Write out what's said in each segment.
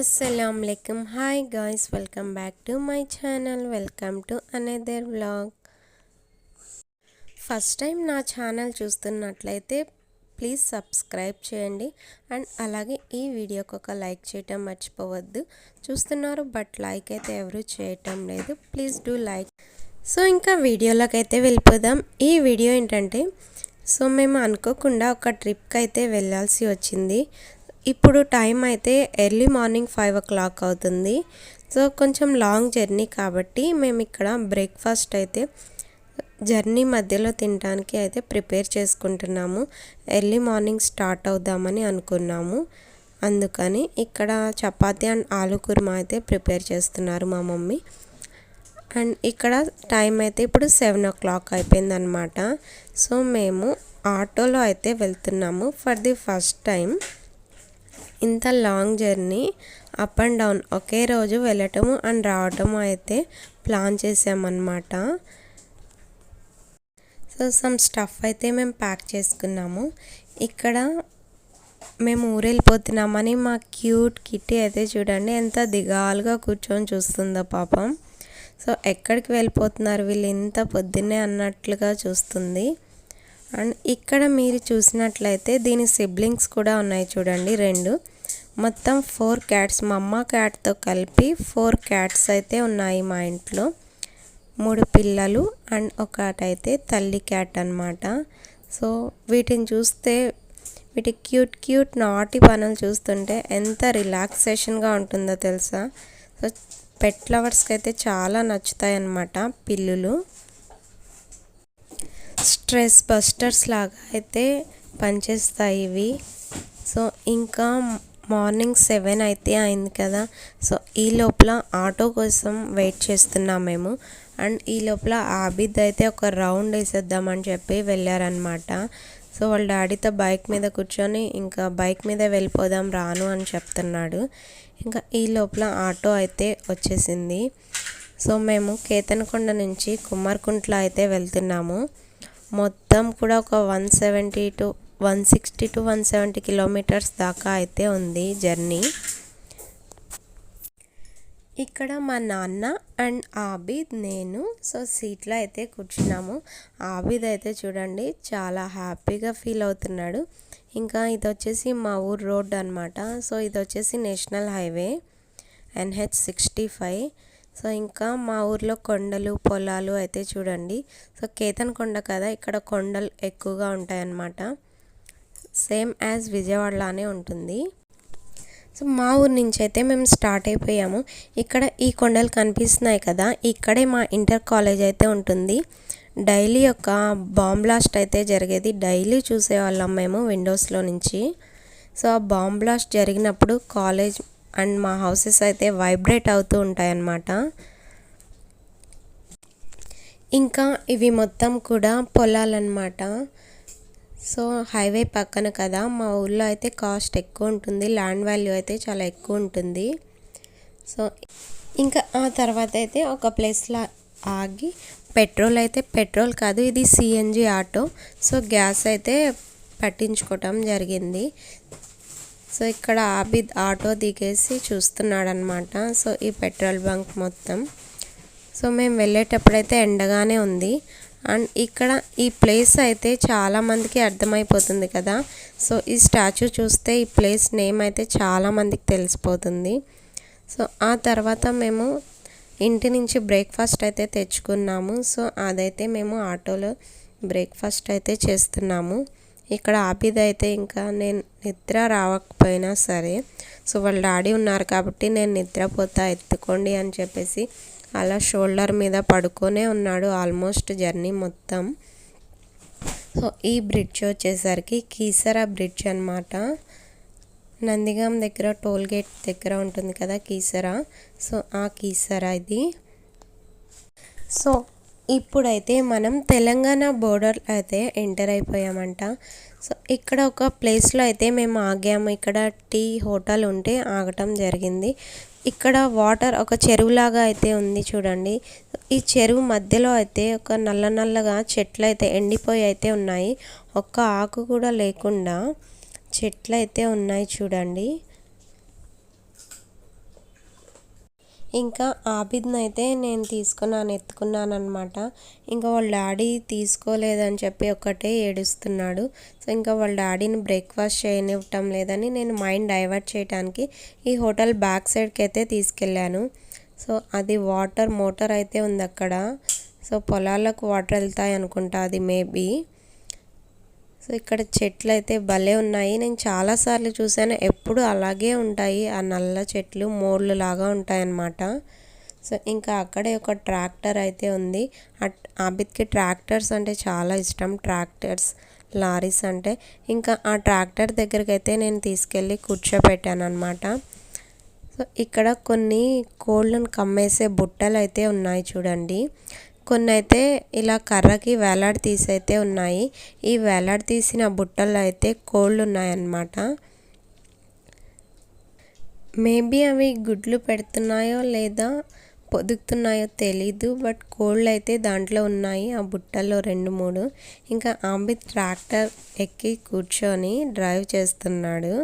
అస్సలం వాలేకుమ్ hi guys welcome back to my channel welcome to another vlog first time నా channel చూస్తున్నట్లయితే please subscribe చేయండి. And అలాగే ఈ వీడియోకి ఒక లైక్ చేయటం మర్చిపోవద్దు. చూస్తున్నారు బట్ లైక్ అయితే ఎవరు చేయటం లేదు. ప్లీజ్ డూ లైక్ సో ఇంకా వీడియోలోకి అయితే వెళ్ళిపోదాం. ఈ వీడియో ఏంటంటే సో మేము అనుకోకుండా ఒక ట్రిప్కి అయితే వెళ్ళాల్సి వచ్చింది. ఇప్పుడు టైం అయితే early morning five o'clock అవుతుంది. సో కొంచెం లాంగ్ జర్నీ కాబట్టి మేము ఇక్కడ బ్రేక్ఫాస్ట్ అయితే జర్నీ మధ్యలో తినడానికి అయితే ప్రిపేర్ చేసుకుంటున్నాము. ఎర్లీ మార్నింగ్ స్టార్ట్ అవుదామని అనుకున్నాము. అందుకని ఇక్కడ చపాతీ అండ్ ఆలు కుర్మా అయితే ప్రిపేర్ చేస్తున్నారు మా మమ్మీ. అండ్ ఇక్కడ టైం అయితే ఇప్పుడు సెవెన్ ఓ క్లాక్ అయిపోయిందనమాట సో మేము ఆటోలో అయితే వెళ్తున్నాము ఫర్ ది ఫస్ట్ టైం. ఇంత long journey up and down ఒకే రోజు వెళ్ళటము అండ్ రావటము అయితే ప్లాన్ చేసామన్నమాట. సో సమ్ స్టఫ్ అయితే మేము ప్యాక్ చేసుకున్నాము. ఇక్కడ మేము ఊరెళ్ళిపోతున్నామని మా క్యూట్ కిట్టి అయితే చూడండి ఎంత దిగాలుగా కూర్చొని చూస్తుందో పాపం. సో ఎక్కడికి వెళ్ళిపోతున్నారు వీళ్ళు ఇంత పొద్దున్నే అన్నట్లుగా చూస్తుంది. అండ్ ఇక్కడ మీరు చూసినట్లయితే దీని సిబ్లింగ్స్ కూడా ఉన్నాయి చూడండి రెండు. మొత్తం ఫోర్ క్యాట్స్ మా అమ్మ క్యాట్తో కలిపి ఫోర్ క్యాట్స్ అయితే ఉన్నాయి మా ఇంట్లో. మూడు పిల్లలు అండ్ ఒకటైతే తల్లి క్యాట్ అనమాట సో వీటిని చూస్తే వీటి క్యూట్ క్యూట్ నాటి పనులు చూస్తుంటే ఎంత రిలాక్సేషన్గా ఉంటుందో తెలుసా? సో పెట్ లవర్స్కి అయితే చాలా నచ్చుతాయి అన్నమాట పిల్లులు. స్ట్రెస్ బస్టర్స్ లాగా అయితే పనిచేస్తాయి ఇవి. సో ఇంకా మార్నింగ్ సెవెన్ అయితే అయింది కదా. సో ఈ లోపల ఆటో కోసం వెయిట్ చేస్తున్నాం మేము. అండ్ ఈ లోపల ఆబిద్ అయితే ఒక రౌండ్ వేసేద్దామని చెప్పి వెళ్ళారనమాట సో వాళ్ళ డాడీతో బైక్ మీద కూర్చొని ఇంకా బైక్ మీద వెళ్ళిపోదాం రాను అని చెప్తున్నాడు. ఇంకా ఈ లోపల ఆటో అయితే వచ్చేసింది. సో మేము కేతనకొండ నుంచి కుమార్కుంట్లో అయితే వెళ్తున్నాము. మొత్తం కూడా ఒక one seventy two one sixty two one seventy kilometres దాకా అయితే ఉంది జర్నీ. ఇక్కడ మా నాన్న అండ్ ఆబిద్ నేను సో సీట్లో అయితే కూర్చున్నాము. ఆబిద్ అయితే చూడండి చాలా హ్యాపీగా ఫీల్ అవుతున్నాడు. ఇంకా ఇది వచ్చేసి మా ఊరు రోడ్ అనమాట సో ఇది వచ్చేసి national highway NH sixty five. So ఇంకా మా ఊర్లో కొండలు పొలాలు అయితే చూడండి. సో కేతన్ కొండ కదా ఇక్కడ కొండలు ఎక్కువగా ఉంటాయన్నమాట. సేమ్ యాజ్ విజయవాడలానే ఉంటుంది. సో మా ఊరు నుంచి అయితే మేము స్టార్ట్ అయిపోయాము. ఇక్కడ ఈ కొండలు కనిపిస్తున్నాయి కదా ఇక్కడే మా ఇంటర్ కాలేజ్ అయితే ఉంటుంది. డైలీ ఒక బాంబ్ బ్లాస్ట్ అయితే జరిగేది. డైలీ చూసేవాళ్ళం మేము విండోస్లో నుంచి. సో ఆ బాంబ్ బ్లాస్ట్ జరిగినప్పుడు కాలేజ్ అండ్ మా హౌసెస్ అయితే వైబ్రేట్ అవుతూ ఉంటాయన్నమాట. ఇంకా ఇవి మొత్తం కూడా పొలాలన్నమాట. సో హైవే పక్కన కదా మా ఊళ్ళో అయితే కాస్ట్ ఎక్కువ ఉంటుంది ల్యాండ్ వాల్యూ అయితే చాలా ఎక్కువ ఉంటుంది. సో ఇంకా ఆ తర్వాత అయితే ఒక ప్లేస్లో ఆగి పెట్రోల్ అయితే పెట్రోల్ కాదు ఇది సిఎన్జి ఆటో. సో గ్యాస్ అయితే పట్టించుకోవటం జరిగింది. సో ఇక్కడ ఆబిద్ ఆటో దిగేసి చూస్తున్నాడనమాట సో ఈ పెట్రోల్ బంక్ మొత్తం. సో మేము వెళ్ళేటప్పుడైతే ఎండగానే ఉంది. అండ్ ఇక్కడ ఈ ప్లేస్ అయితే చాలామందికి అర్థమైపోతుంది కదా. సో ఈ స్టాచ్యూ చూస్తే ఈ ప్లేస్ నేమ్ అయితే చాలామందికి తెలిసిపోతుంది. సో ఆ తర్వాత మేము ఇంటి నుంచి బ్రేక్ఫాస్ట్ అయితే తెచ్చుకున్నాము. సో అదైతే మేము ఆటోలో బ్రేక్ఫాస్ట్ అయితే చేస్తున్నాము. ఇక్కడ ఆపిది అయితే ఇంకా నేను నిద్ర రావకపోయినా సరే. సో వాళ్ళ డాడీ ఉన్నారు కాబట్టి నేను నిద్రపోతా ఎత్తుకోండి అని చెప్పేసి అలా షోల్డర్ మీద పడుకొనే ఉన్నాడు ఆల్మోస్ట్ జర్నీ మొత్తం. సో ఈ బ్రిడ్జ్ వచ్చేసరికి కీసరా బ్రిడ్జ్ అనమాట నందిగాం దగ్గర టోల్ గేట్ దగ్గర ఉంటుంది కదా కీసరా. సో ఆ కీసరా ఇది. సో ఇప్పుడైతే మనం తెలంగాణ బోర్డర్ అయితే ఎంటర్ అయిపోయామంట. సో ఇక్కడ ఒక ప్లేస్లో అయితే మేము ఆగాము. ఇక్కడ టీ హోటల్ ఉంటే ఆగటం జరిగింది. ఇక్కడ వాటర్ ఒక చెరువులాగా అయితే ఉంది చూడండి. ఈ చెరువు మధ్యలో అయితే ఒక నల్ల నల్లగా చెట్లు అయితే ఎండిపోయి అయితే ఉన్నాయి. ఒక్క ఆకు కూడా లేకుండా చెట్లు అయితే ఉన్నాయి చూడండి. ఇంకా ఆబిద్ని అయితే నేను తీసుకున్నాను ఎత్తుకున్నాను అనమాట ఇంకా వాళ్ళ డాడీ తీసుకోలేదని చెప్పి ఒకటే ఏడుస్తున్నాడు. సో ఇంకా వాళ్ళ డాడీని బ్రేక్ఫాస్ట్ చేయనివ్వటం లేదని నేను మైండ్ డైవర్ట్ చేయడానికి ఈ హోటల్ బ్యాక్ సైడ్కి అయితే తీసుకెళ్ళాను. సో అది వాటర్ మోటార్ అయితే ఉంది అక్కడ సో పొలాలకు వాటర్ వెళ్తాయి అనుకుంటా అది మేబీ. సో ఇక్కడ చెట్లు అయితే భలే ఉన్నాయి. నేను చాలాసార్లు చూసాను ఎప్పుడు అలాగే ఉంటాయి. ఆ నల్ల చెట్లు మోళ్ళు లాగా ఉంటాయన్నమాట. సో ఇంకా అక్కడే ఒక ట్రాక్టర్ అయితే ఉంది. ఆబిద్కి ట్రాక్టర్స్ అంటే చాలా ఇష్టం. ట్రాక్టర్స్ లారీస్ అంటే. ఇంకా ఆ ట్రాక్టర్ దగ్గరికి అయితే నేను తీసుకెళ్ళి కూర్చోపెట్టాను అనమాట సో ఇక్కడ కొన్ని కోళ్ళను కమ్మేసే బుట్టలు అయితే ఉన్నాయి చూడండి. కొన్ని అయితే ఇలా కర్రకి వేలాడి తీసి అయితే ఉన్నాయి. ఈ వేలాడి తీసిన బుట్టలు అయితే కోళ్ళు ఉన్నాయన్నమాట మేబీ అవి గుడ్లు పెడుతున్నాయో లేదా పొదుగుతున్నాయో తెలీదు బట్ కోళ్ళు అయితే దాంట్లో ఉన్నాయి ఆ బుట్టల్లో రెండు మూడు. ఇంకా ఆంబిత్ ట్రాక్టర్ ఎక్కి కూర్చొని డ్రైవ్ చేస్తున్నాడు.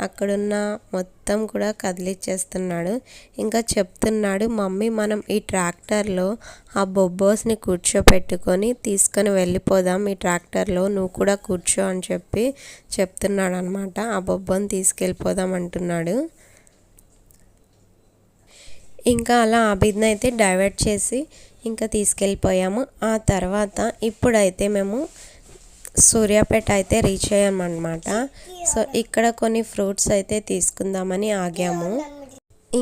అక్కడున్న మొత్తం కూడా కదిలిచ్చేస్తున్నాడు. ఇంకా చెప్తున్నాడు మమ్మీ మనం ఈ ట్రాక్టర్లో ఆ బొబ్బోస్ని కూర్చోపెట్టుకొని తీసుకొని వెళ్ళిపోదాం. ఈ ట్రాక్టర్లో నువ్వు కూడా కూర్చో అని చెప్పి చెప్తున్నాడు అనమాట ఆ బొబ్బోని తీసుకెళ్ళిపోదాం అంటున్నాడు. ఇంకా అలా ఆబిద్ని అయితే డైవర్ట్ చేసి ఇంకా తీసుకెళ్ళిపోయాము. ఆ తర్వాత ఇప్పుడైతే మేము సూర్యాపేట అయితే రీచ్ అయ్యామన్నమాట. సో ఇక్కడ కొన్ని ఫ్రూట్స్ అయితే తీసుకుందామని ఆగాము.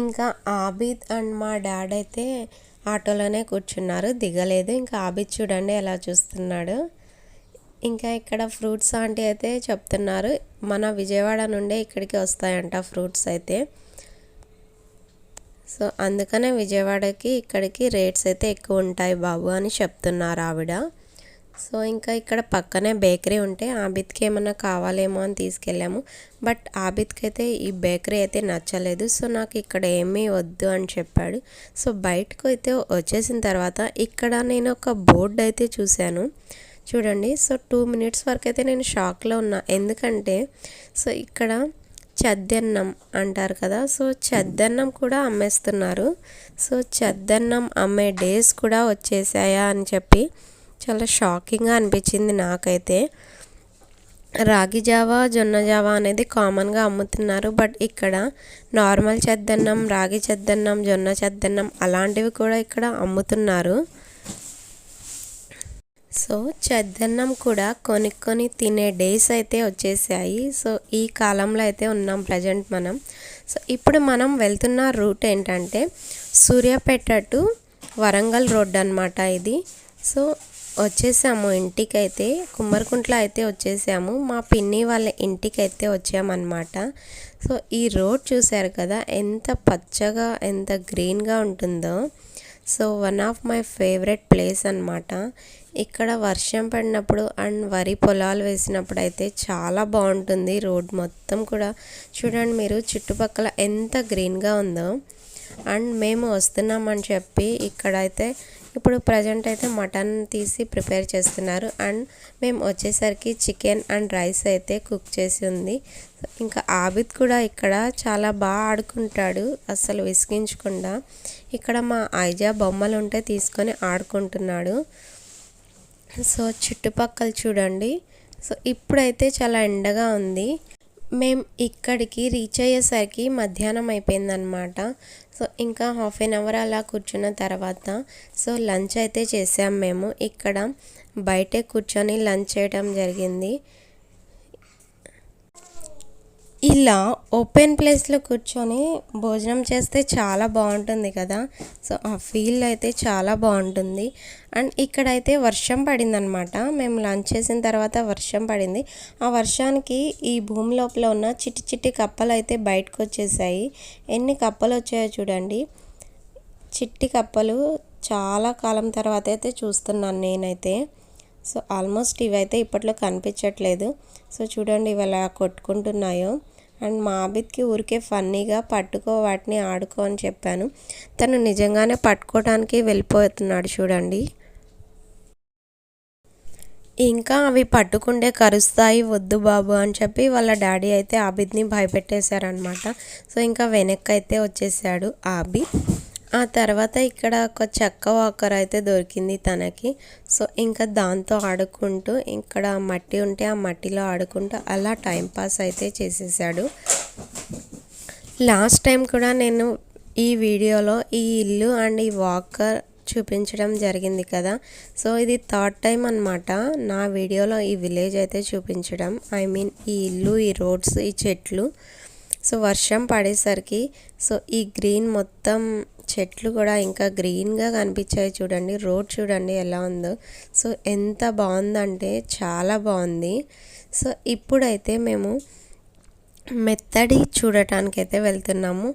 ఇంకా ఆబిద్ అండ్ మా డాడ్ అయితే ఆటోలోనే కూర్చున్నారు. దిగలేదు. ఇంకా ఆబిద్ చూడండి ఎలా చూస్తున్నాడు. ఇంకా ఇక్కడ ఫ్రూట్స్ ఆంటీ అయితే చెప్తున్నారు. మన విజయవాడ నుండే ఇక్కడికి వస్తాయంట ఫ్రూట్స్ అయితే. సో అందుకనే విజయవాడకి ఇక్కడికి రేట్స్ అయితే ఎక్కువ ఉంటాయి బాబు అని చెప్తున్నారు ఆవిడ. సో ఇంకా ఇక్కడ పక్కనే బేకరీ ఉంటే ఆబిద్కి ఏమన్నా కావాలేమో అని తీసుకెళ్ళాము. బట్ ఆబిద్కి అయితే ఈ బేకరీ అయితే నచ్చలేదు. సో నాకు ఇక్కడ ఏమీ వద్దు అని చెప్పాడు. సో బయటకు అయితే వచ్చేసిన తర్వాత ఇక్కడ నేను ఒక బోర్డు అయితే చూశాను. చూడండి. సో టూ మినిట్స్ వరకు అయితే నేను షాక్లో ఉన్నా. ఎందుకంటే సో ఇక్కడ చద్దన్నం అంటారు కదా. సో చద్దన్నం కూడా అమ్మేస్తున్నారు. సో చద్దన్నం అమ్మే డేస్ కూడా వచ్చేసాయా అని చెప్పి చాలా షాకింగ్గా అనిపించింది నాకైతే. రాగి జావా జొన్న జావా అనేది కామన్గా అమ్ముతున్నారు. బట్ ఇక్కడ నార్మల్ చెద్దన్నం రాగి చెద్దన్నం జొన్న చెద్దన్నం అలాంటివి కూడా ఇక్కడ అమ్ముతున్నారు. సో చెద్దన్నం కూడా కొనుక్కొని తినే డేస్ అయితే వచ్చేసాయి. సో ఈ కాలంలో అయితే ఉన్నాం ప్రజెంట్ మనం. సో ఇప్పుడు మనం వెళ్తున్న రూట్ ఏంటంటే సూర్యాపేట టు వరంగల్ రోడ్ అనమాట ఇది. సో వచ్చేసాము. ఇంటికైతే కుమ్మరికుంట్ల అయితే వచ్చేసాము. మా పిన్ని వాళ్ళ ఇంటికి అయితే వచ్చామన్నమాట. సో ఈ రోడ్ చూశారు కదా ఎంత పచ్చగా ఎంత గ్రీన్గా ఉంటుందో. So one of my favourite place అనమాట ఇక్కడ వర్షం పడినప్పుడు అండ్ వరి పొలాలు వేసినప్పుడు అయితే చాలా బాగుంటుంది రోడ్ మొత్తం కూడా. చూడండి మీరు చుట్టుపక్కల ఎంత గ్రీన్గా ఉందో. అండ్ మేము వస్తున్నామని చెప్పి ఇక్కడైతే ఇప్పుడు ప్రజెంట్ అయితే మటన్ తీసి ప్రిపేర్ చేస్తున్నారు అండ్ మేము వచ్చేసరికి చికెన్ అండ్ రైస్ అయితే కుక్ చేసి ఉంది. ఇంకా ఆబిద్ కూడా ఇక్కడ చాలా బాగా ఆడుకుంటాడు అస్సలు విసిగించకుండా. ఇక్కడ మా ఐజా బొమ్మలు ఉంటే తీసుకొని ఆడుకుంటున్నాడు. సో చుట్టుపక్కల చూడండి. సో ఇప్పుడైతే చాలా ఎండగా ఉంది. మేము ఇక్కడికి రీచ్ అయ్యేసరికి మధ్యాహ్నం అయిపోయిందనమాట సో ఇంకా హాఫ్ ఎన్ అవర్ అలా కూర్చున్న తర్వాత సో లంచ్ అయితే చేసాం మేము. ఇక్కడ బయటే కూర్చొని లంచ్ చేయడం జరిగింది. ఇలా ఓపెన్ ప్లేస్లో కూర్చొని భోజనం చేస్తే చాలా బాగుంటుంది కదా. సో ఆ ఫీల్ అయితే చాలా బాగుంటుంది. అండ్ ఇక్కడైతే వర్షం పడిందనమాట. మేము లంచ్ చేసిన తర్వాత వర్షం పడింది. ఆ వర్షానికి ఈ భూమి లోపల ఉన్న చిట్టి చిట్టి కప్పలు అయితే బయటకు వచ్చేసాయి ఎన్ని కప్పలు వచ్చాయో చూడండి. చిట్టి కప్పలు చాలా కాలం తర్వాత అయితే చూస్తున్నాను నేనైతే. సో ఆల్మోస్ట్ ఇవైతే ఇప్పట్లో కనిపించట్లేదు. సో చూడండి ఇవి ఎలా కొట్టుకుంటున్నాయో. అండ్ మా ఆబిద్కి ఊరికే ఫన్నీగా పట్టుకో వాటిని ఆడుకో అని చెప్పాను. తను నిజంగానే పట్టుకోవడానికి వెళ్ళిపోతున్నాడు చూడండి. ఇంకా అవి పట్టుకుంటే కరుస్తాయి వద్దు బాబు అని చెప్పి వాళ్ళ డాడీ అయితే ఆబిద్ని భయపెట్టేశారనమాట సో ఇంకా వెనక్కి అయితే వచ్చేసాడు ఆబిద్ ఆ తర్వాత ఇక్కడ ఒక చెక్క వాకర్ అయితే దొరికింది తనకి. సో ఇంకా దాంతో ఆడుకుంటూ ఇక్కడ మట్టి ఉంటే ఆ మట్టిలో ఆడుకుంటూ అలా టైంపాస్ అయితే చేసేసాడు. లాస్ట్ టైం కూడా నేను ఈ వీడియోలో ఈ ఇల్లు అండ్ ఈ వాకర్ చూపించడం జరిగింది కదా. సో ఇది థర్డ్ టైం అనమాట నా వీడియోలో ఈ విలేజ్ అయితే చూపించడం. ఐ మీన్ ఈ ఇల్లు ఈ రోడ్స్ ఈ చెట్లు. సో వర్షం పడేసరికి సో ఈ గ్రీన్ మొత్తం చెట్లు కూడా ఇంకా గ్రీన్గా కనిపించాయి చూడండి. రోడ్ చూడండి ఎలా ఉందో. సో ఎంత బాగుందంటే చాలా బాగుంది. సో ఇప్పుడైతే మేము మెత్తడి చూడటానికి అయితే వెళ్తున్నాము.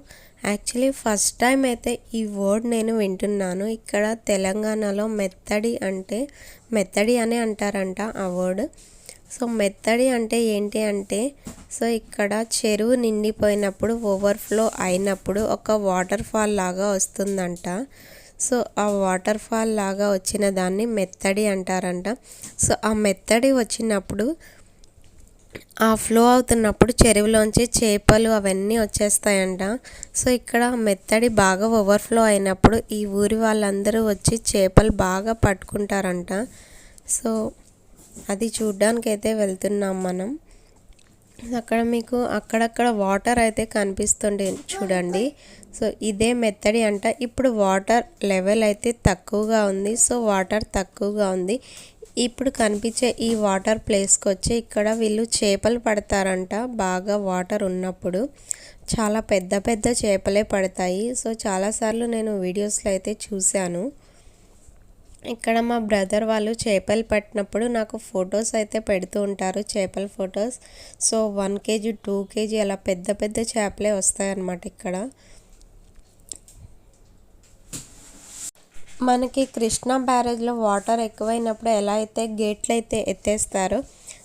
యాక్చువల్లీ ఫస్ట్ టైం అయితే ఈ వర్డ్ నేను వింటున్నాను. ఇక్కడ తెలంగాణలో మెత్తడి అంటే మెత్తడి అని అంటారంట ఆ వర్డ్. సో మెత్తడి అంటే ఏంటి అంటే సో ఇక్కడ చెరువు నిండిపోయినప్పుడు ఓవర్ఫ్లో అయినప్పుడు ఒక వాటర్ ఫాల్ లాగా వస్తుందంట. సో ఆ వాటర్ ఫాల్ లాగా వచ్చిన దాన్ని మెత్తడి అంటారంట. సో ఆ మెత్తడి వచ్చినప్పుడు ఆ ఫ్లో అవుతున్నప్పుడు చెరువులోంచి చేపలు అవన్నీ వచ్చేస్తాయంట. సో ఇక్కడ మెత్తడి బాగా ఓవర్ఫ్లో అయినప్పుడు ఈ ఊరి వాళ్ళందరూ వచ్చి చేపలు బాగా పట్టుకుంటారంట. సో అది చూడ్డానికైతే అయితే వెళ్తున్నాం మనం. అక్కడ మీకు అక్కడక్కడ వాటర్ అయితే కనిపిస్తుంది చూడండి. సో ఇదే మెత్తడి అంట. ఇప్పుడు వాటర్ లెవెల్ అయితే తక్కువగా ఉంది. సో వాటర్ తక్కువగా ఉంది. ఇప్పుడు కనిపించే ఈ వాటర్ ప్లేస్కి వచ్చి ఇక్కడ వీళ్ళు చేపలు పడతారంట. బాగా వాటర్ ఉన్నప్పుడు. చాలా పెద్ద పెద్ద చేపలే పడతాయి. సో చాలాసార్లు నేను వీడియోస్లో అయితే చూశాను. ఇక్కడ మా బ్రదర్ వాళ్ళు చేపలు పట్టినప్పుడు నాకు ఫొటోస్ అయితే పెడుతూ ఉంటారు చేపల photos. So one KG two KG అలా పెద్ద పెద్ద చేపలే వస్తాయన్నమాట ఇక్కడ. మనకి కృష్ణా బ్యారేజ్లో వాటర్ ఎక్కువైనప్పుడు ఎలా అయితే గేట్లు అయితే ఎత్తేస్తారో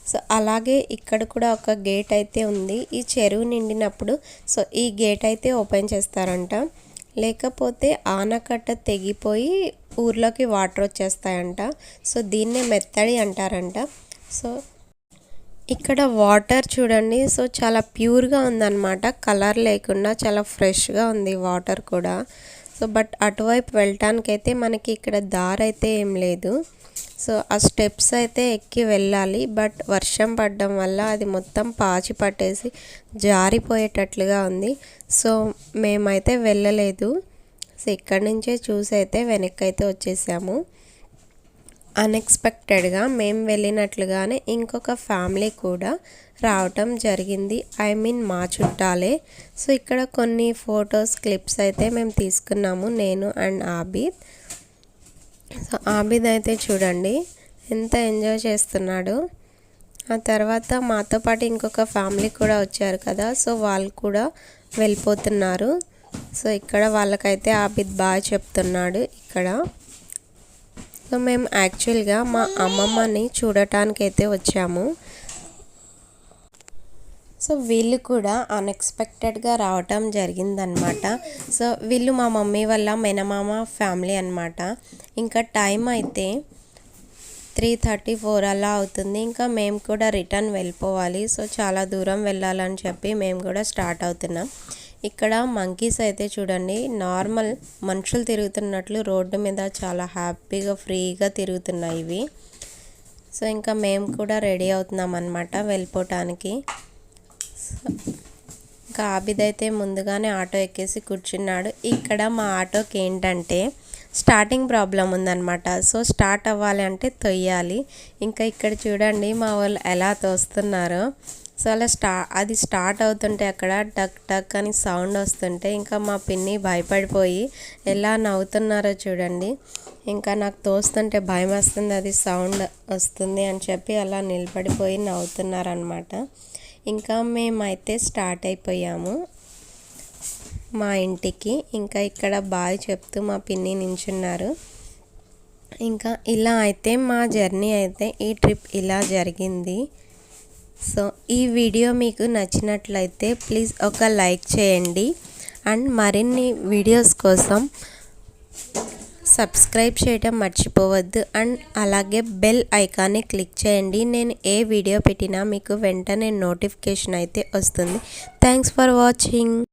సో అలాగే ఇక్కడ కూడా ఒక గేట్ అయితే ఉంది. ఈ చెరువు నిండినప్పుడు సో ఈ గేట్ అయితే ఓపెన్ చేస్తారంట. లేకపోతే ఆనకట్ట తెగిపోయి ఊర్లోకి వాటర్ వచ్చేస్తాయంట. సో దీన్నే మెత్తడి అంటారంట. సో ఇక్కడ వాటర్ చూడండి. సో చాలా ప్యూర్గా ఉందన్నమాట. కలర్ లేకుండా చాలా ఫ్రెష్గా ఉంది వాటర్ కూడా. సో బట్ అటువైపు వెళ్ళటానికైతే మనకి ఇక్కడ దారి అయితే ఏం లేదు. సో ఆ స్టెప్స్ అయితే ఎక్కి వెళ్ళాలి. బట్ వర్షం పడడం వల్ల అది మొత్తం పాచి పట్టేసి జారిపోయేటట్లుగా ఉంది. సో మేమైతే వెళ్ళలేదు. సో ఇక్కడి నుంచే చూసి అయితే వెనక్కి అయితే వచ్చేసాము. అన్ఎక్స్పెక్టెడ్గా మేము వెళ్ళినట్లుగానే ఇంకొక ఫ్యామిలీ కూడా రావటం జరిగింది. ఐ మీన్ మా చుట్టాలే. సో ఇక్కడ కొన్ని ఫొటోస్ క్లిప్స్ అయితే మేము తీసుకున్నాము. నేను అండ్ ఆబిద్ సో ఆబిద్ అయితే చూడండి ఎంత ఎంజాయ్ చేస్తున్నాడు. ఆ తర్వాత మాతో పాటు ఇంకొక ఫ్యామిలీ కూడా వచ్చారు కదా సో వాళ్ళు కూడా వెళ్ళిపోతున్నారు. సో ఇక్కడ వాళ్ళకైతే ఆబిద్ బాగా చెప్తున్నాడు ఇక్కడ. సో మేము యాక్చువల్గా మా అమ్మమ్మని చూడటానికి అయితే వచ్చాము. సో వీళ్ళు కూడా అన్ఎక్స్పెక్టెడ్గా రావటం జరిగిందనమాట సో వీళ్ళు మా మమ్మీ వాళ్ళ మెనమామ ఫ్యామిలీ అనమాట ఇంకా టైం అయితే త్రీ థర్టీ ఫోర్ అలా అవుతుంది. ఇంకా మేము కూడా రిటర్న్ వెళ్ళిపోవాలి. సో చాలా దూరం వెళ్ళాలని చెప్పి మేము కూడా స్టార్ట్ అవుతున్నాం. ఇక్కడ మంకీస్ అయితే చూడండి నార్మల్ మనుషులు తిరుగుతున్నట్లు రోడ్డు మీద చాలా హ్యాపీగా ఫ్రీగా తిరుగుతున్నాయి ఇవి. సో ఇంకా మేము కూడా రెడీ అవుతున్నాం అనమాట వెళ్ళిపోవటానికి. ఇంకా ఆబిద్ అయితే ముందుగానే ఆటో ఎక్కేసి కూర్చున్నాడు. ఇక్కడ మా ఆటోకి ఏంటంటే స్టార్టింగ్ ప్రాబ్లం ఉందన్నమాట. సో స్టార్ట్ అవ్వాలి అంటే తొయ్యాలి. ఇంకా ఇక్కడ చూడండి మా వాళ్ళు ఎలా తోస్తున్నారో. సో అలా స్టా అది స్టార్ట్ అవుతుంటే అక్కడ టక్ టక్ అని సౌండ్ వస్తుంటే ఇంకా మా పిన్ని భయపడిపోయి ఎలా నవ్వుతున్నారో చూడండి. ఇంకా నాకు తోస్తుంటే భయం వస్తుంది అది సౌండ్ వస్తుంది అని చెప్పి అలా నిలబడిపోయి నవ్వుతున్నారనమాట ఇంకా మేమైతే స్టార్ట్ అయిపోయాము మా ఇంటికి. ఇంకా ఇక్కడ బాయ్ చెప్తూ మా పిన్ని నించున్నారు. ఇంకా ఇలా అయితే మా జర్నీ అయితే ఈ ట్రిప్ ఇలా జరిగింది. సో ఈ వీడియో మీకు నచ్చినట్లయితే ప్లీజ్ ఒక లైక్ చేయండి. అండ్ మరిన్ని వీడియోస్ కోసం సబ్స్క్రైబ్ చేయటం మర్చిపోవద్దు అండ్ అలాగే బెల్ ఐకాన్ని క్లిక్ చేయండి. నేను ఏ వీడియో పెట్టినా మీకు వెంటనే నోటిఫికేషన్ అయితే వస్తుంది. Thanks for watching.